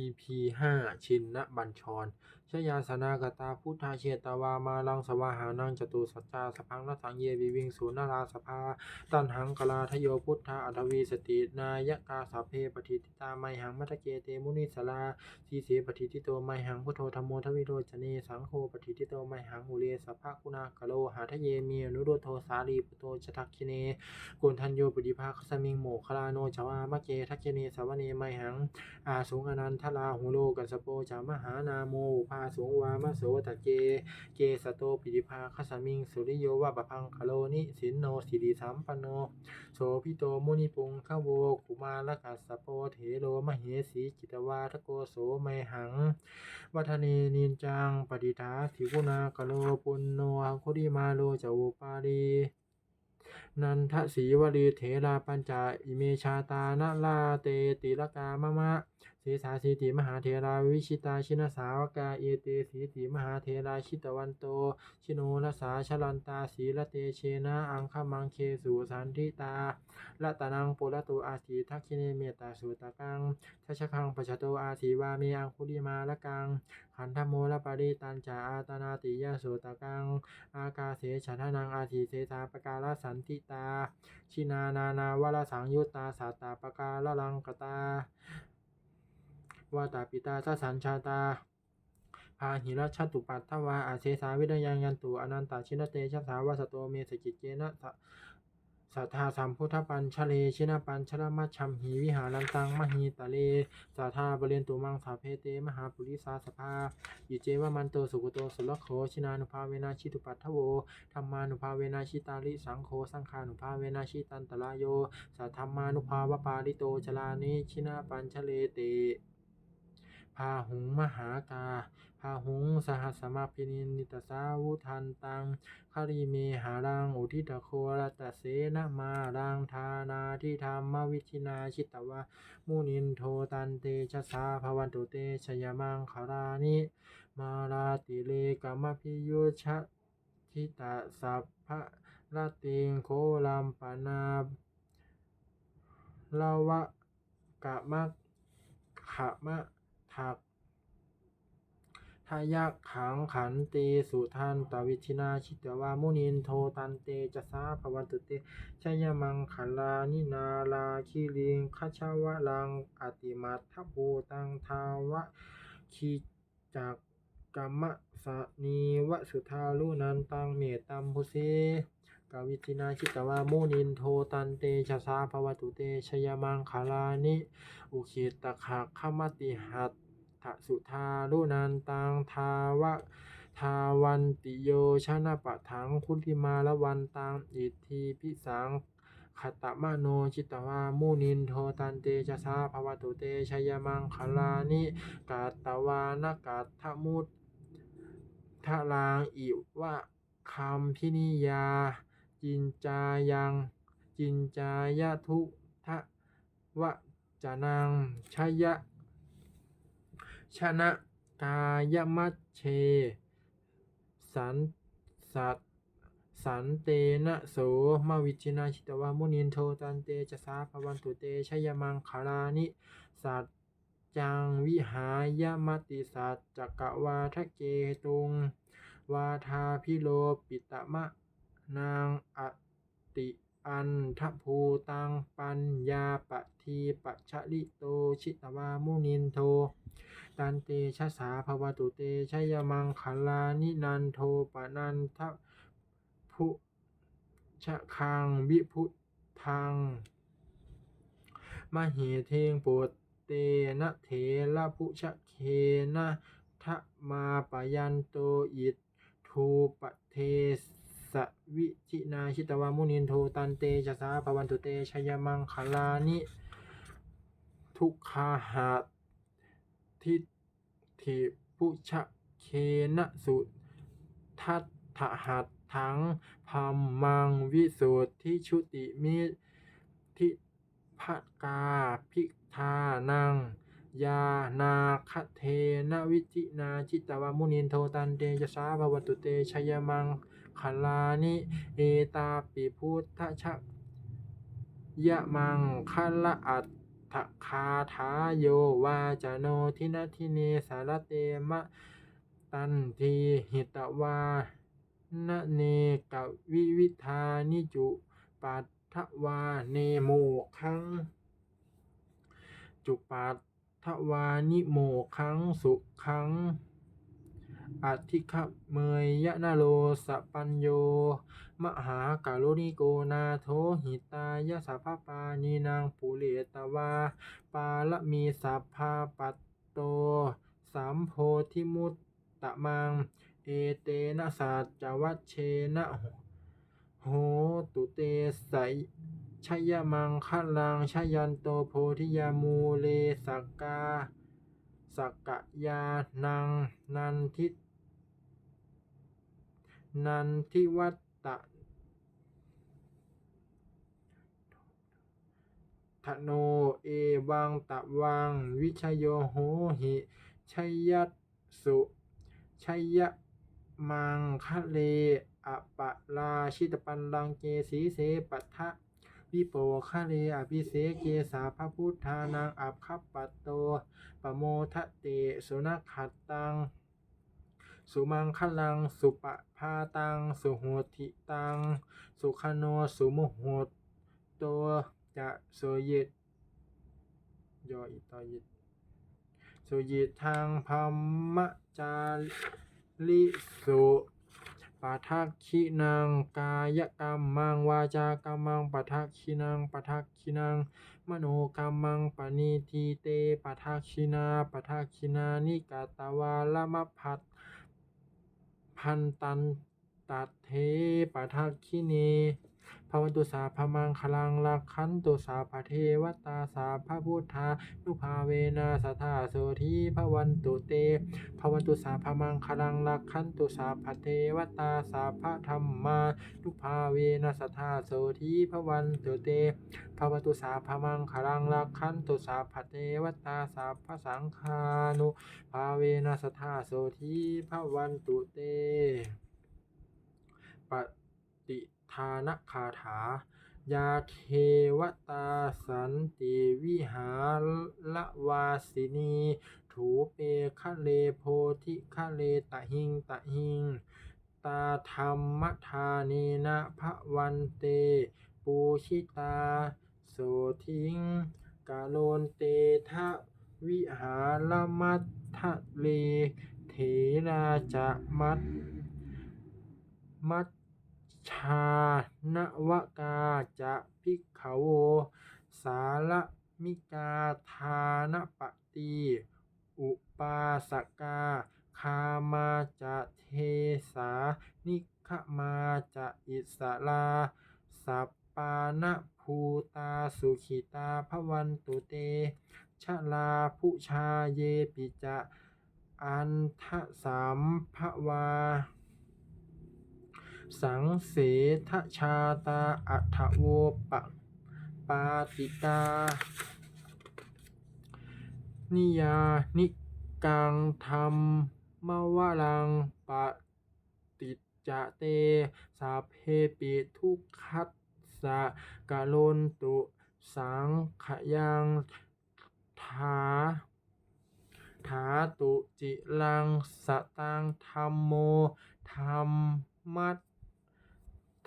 EP 5 ชินนบัญชร ชยาสนากตาพุทธาเชตวามาลังสวาหานังจตุสัจจาสพังนสังเยวิวิงสูนาราสภา ตันหังกลาทโยพุทธาอัตวีสติ นายกาสัพเพปฏิทิตาไมหังมัทเกเตมุนิสลาสีเสปฏิทิโตไมหังพุทโธธรรมโมทวิโรจเนสังโฆปฏิทิโตไมหังอุเรสภะกุณากโลหาทะเยมีอนุโรโทสาลีปโตชทักคิเนกุณทันโยปฏิภาคสมิงโมคลาโนจาวามะเกทักเจเนสาวเนไมหังอาสูงอนันทลาหูโลกัสโปจามหานาโมภาาสูงวามโสตะเก เกสโตปิฏิภาคสมิง สุริโยวะปะพังคโลนิสินโนสิริสัมปันโน โสพิโตมุนิปุงขโวกุมารกัสสโปเถโลมเหสีจิตวาทโกโสไมหัง วัฒเนนินจังปฏิทาสิกุณากโลปุณโนคุริมาโลจาวปาลีนันทศีวลีเถราปัญจาอิเมชาตานาลาเตติลกามะมะ สสาสีติมหาเถราวิชิตาชินสาวกาเอเตสีติมหาเถราชิตวันโต ชิโนรสาชลันตาสีละเตเชนะอังคมังเคสุสันทิตาละตานังปุระตุอาสีทักขิเนเมตตาสุตกังทัชคังปชโตอาสีวาเมอังคุลิมาละกังขันธโมละปาริตันจาอาตนาติยะโสตกัง อากาเสฉันทนังอาทิเสสาปการะสันติตา ชินานานาวรสังยุตตาสัตตาปการะลังกตา วาตาปิตาทัสสัญชาตาพาหิรัชตุปัตถวาอาเสสาวิทยังยันตุอนันตาชินเตชะสาวาสโตเมสกิจเจนะสัทธาสัมพุทธปัญชเลชินปัญชลมัชชัมหีวิหารันตังมหีตะเลสัทธาบริเนตุมังสาเพเตมหาปุริสาสภายิเจวมันโตสุขโตสุลโขชินานุภาเวนาชิตุปัทถโวธรรมานุภาเวนาชิตาลิสังโฆสังฆานุภาเวนาชิตันตรายโยสัทธรรมานุภาวปาริโตจลานิชินาปัญชเลเต พาหุงมหากา พาหุงสหัสมาพินินิตสาวุทันตังคาริเมหารังอุทิตโครตเสนมารังทานาทิธรรมวิชินาชิตวะมุนินโทตันเตชะสาภวันตุเตชยมังคารานิมาราติเลกามพิยุชะทิตาสัพพะรติงโคลัมปนาลาวะกะมะขะมะ ทักทายักขังขันเตสุทันตวิชินาชิตวามุนินโทตันเตจะสาภวันตุเตชยมังคัลลานินาลาคิลิงคชาวะลังอติมัตถภูตังทาวะคีจักกัมมะสะนีวะสุทาลุนันตังเมตตัมพุเสกาวิจินาชิตวามุนินโทตันเตชะสาภวตุเตชยมังคาลานิ อุคิตะขะขมติหัต ถสุทาลุนันตังทาวะทาวันติโยชนะปะถังคุติมาละวันตังอิทธิพิสังขตมโนชิตวามุนินโทตันเตชะสาภวตุเตชยมังคลานิกาตวานกัตถมุตทะลางอิวะคัมพินิยา จินจายังจินจายทุทะวะจานังชยะ ชนะกายมัชเช สันสัตสันเตนะโสมาวิชินาชิตวามุนินโทตันเตจะสาภวันตุเตชยมังคารานิ สัจจังวิหายมติสัตจจกวาทะเกตุง วาทาพิโลปิตมะนางอติ อันทภูตังปัญญาปทีปัชลิโตชิตวามุนินโท ตันเตชะสาภวตุเตชยมังคลานินันโทปนันทพุชะคังวิพุทังมเหเทงโปตเตนะเถระพุชะเคนะทะมาปยันโตอิทูปเทส สวิจินาชิตวามุนินโทตันเตชะสาภวันตุเตชยมังคลานิทุกขาหาทิถิพุชะเคนะสุทัตถหัตถังพัมมังวิสุทธิชุติมิทิภกาภิกทานัง ยานาคเทนวิจินาจิตวามุนินโทตันเตชะสาภวตุเตชยมังคลานิเอตาปิพุทธชะยะมังคละอัตทะคาถาโยวาจโนทินาทิเนสารเตมะตันทีหิตวานะเนกวิวิธานิจุปัตถวาเนโมคังจุปั ตถวานิโมคังสุขังอธิคเมยยะนะโลสปัญโย มหากาโลนิโกนาโทหิตายะสัพพปานีนางปุเรตวา ปาละมีสัพพาปัตโตสัมโพธิมุตตะมัง เอเตนะสัจวัชเชนะโหตุเตไสย ชยมังคลังชยันโตโพธิยามูเลสักกาสักกะยานังนันทินันทิวัตตะทโนเอวังตะวัง วิชโยโหหิชัยยัตสุชัยยะมังคะเลอะปะลาชิตปันลังเกสีเสปัทะ วิโปคะเลอภิเสเกสาพระพุทธานังอัปคัปปัตโตปโมทะเตสุนัขขัตตัง สุมังคลัง สุปะพาตัง สุโหติตัง สุขโนสุโมโหโตจะโสยิตยออิตายิตสุยิตทางพรมจาริสุ ปัทักขินังกายกรรมมังวาจากรรมังปัทักขินังปัทักขินังมโนกรรมังปณิทีเตปัทักขินาปัทักขินานิกาตวาละมพัดพันตันตัดเทปัทักขิเน ภวันตุสาพมังคลังลักขันตุสาพเทวตาสาพพุทธานุภาเวนะสัทธาโสธีภวันตุเตภวันตุสาพมังคลังลักขันตุสาพเทวตาสาพธรรมานุภาเวนะสัทธาโสธีภวันตุเตภวันตุสาพมังคลังลักขันตุสาพเทวตาสาพสังฆานุภาเวนะสัทธาโสธีภวันตุเตปฏิ ทานคาถา ยาเทวตาสันติวิหารละวาสินี ถูเปคะเลโพธิคะเลตะหิงตะหิง ตาธรรมทาเนนะพระวันเต ปูชิตา โสทิง กาโลนเตทะวิหารมัททะเลเถราจะมัตมัช ชานวกาจะพิกขโว สาละมิกาทานปฏิอุปาสกา คามาจะเทสา นิขมาจะอิสลา สัปปานภูตาสุขิตาภวันตุเต ชะลาผู้ชาเยปิจะ อันทะสามภวา สังเสทชาตาอัฏฐโวปะปาติกา นิยานิกังธรรมมวลังปฏิจจะเต สาเพปิทุกขัสสะกะโลนตุ สังขยังถาถาตุจิลังสตังธรรมโมธรรมัต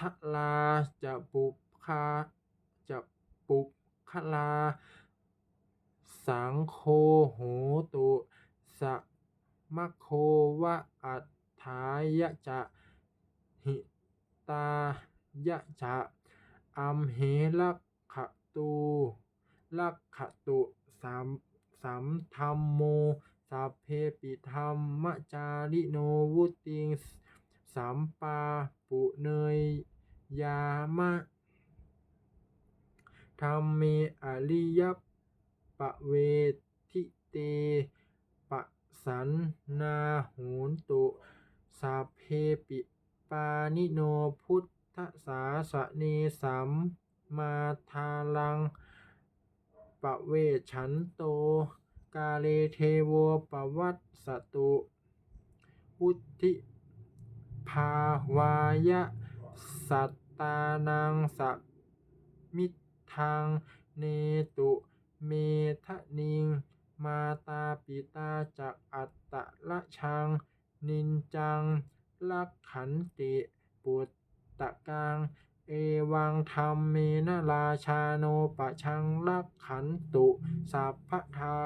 ทลาจะปุคาจะปุคลา สังโฆโหตุสะมะโควะอัฏฐายะจะหิตายะจะอัมเหลักขตูลักขตุสามสามธรรมโมสัพเพปิธรรมจาริโนวุติงส มปาปุเนยยามะธรรมเมอริยปะเวทิเตปะสันนาโหนตุสัพเพปิปานิโนพุทธสาสะเนสัมมาทาลังปะเวชันโต กาเลเทโวปวัตสตุวุทธิ ภาวายะ สัตตานังสมิทัง เนตุ เมทะนิง มาตาปิตาจักอัตตะละชัง นินจัง ลักขันติปุตตะกัง เอวังธรรมเมนะราชาโนปะชังลักขันตุสัพพทา